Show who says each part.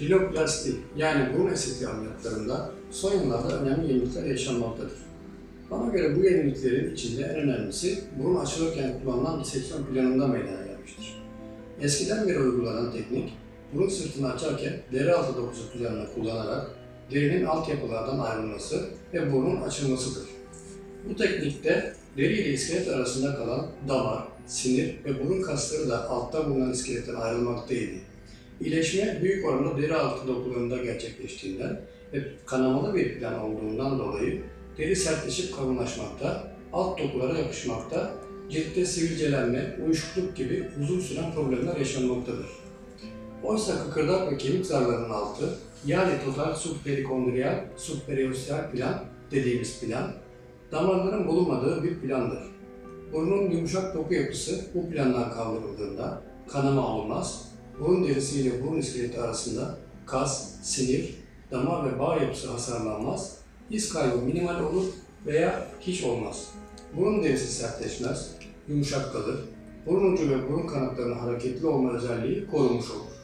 Speaker 1: Rinoplasti yani burun estetiği ameliyatlarında son yıllarda önemli yenilikler yaşanmaktadır. Bana göre bu yeniliklerin içinde en önemlisi burun açılırken kullanılan diseksiyon planında meydana gelmiştir. Eskiden beri uygulanan teknik, burun sırtını açarken deri altı dokusu planını kullanarak derinin altyapılardan ayrılması ve burnun açılmasıdır. Bu teknikte deri ile iskelet arasında kalan damar, sinir ve burun kasları da altta bulunan iskeletten ayrılmaktaydı. İyileşme büyük oranda deri altı dokularında gerçekleştiğinden ve kanamalı bir plan olduğundan dolayı deri sertleşip kalınlaşmakta, alt dokulara yapışmakta, ciltte sivilcelenme, uyuşukluk gibi uzun süren problemler yaşanmaktadır. Oysa kıkırdak ve kemik zarlarının altı, yani total subperikondriyal, subperiosteal plan dediğimiz plan, damarların bulunmadığı bir plandır. Burnun yumuşak doku yapısı bu plandan kaldırıldığında kanama olmaz, burun derisi ile burun iskeleti arasında kas, sinir, damar ve bağ yapısı hasarlanmaz, his kaybı minimal olur veya hiç olmaz. Burun derisi sertleşmez, yumuşak kalır, burun ucu ve burun kanatlarının hareketli olma özelliği korunmuş olur.